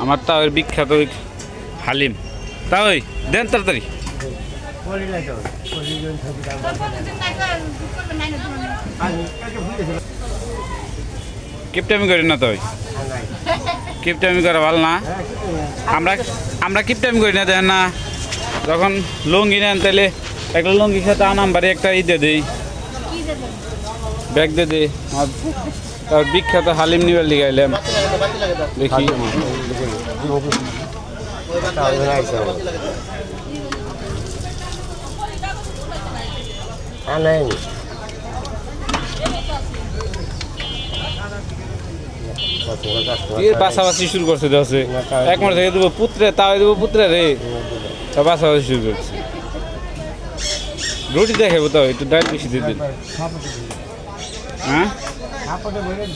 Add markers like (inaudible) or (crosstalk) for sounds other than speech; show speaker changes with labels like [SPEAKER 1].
[SPEAKER 1] আমার (coughs) তাওয়ের বিখ্যাত হালিম। তাওই দেন তাড়াতাড়ি। কিপটামি করি না তাই কিপটামি করা ভালো না? আমরা আমরা কিপটামি করি না দেখেন না। যখন লুঙ্গি নেন তাহলে একটা লুঙ্গি খেতে আনাম বাড়ি একটা ই দিয়ে দিই। ব্যাগ দিয়ে দিই। তার বিখ্যাত হালিম নিবার লিগাইলাম দেখি। বাসাবাসি শুরু করছে দেওয়া এক মাস থেকে দেবো পুত্রে তাও দেবো পুত্রে রে। তা বাসাবাসি শুরু করছে। রুটি দেখাবো তো একটু ডাল বেশি দিয়ে দিন। 啊？
[SPEAKER 2] 拿过来闻闻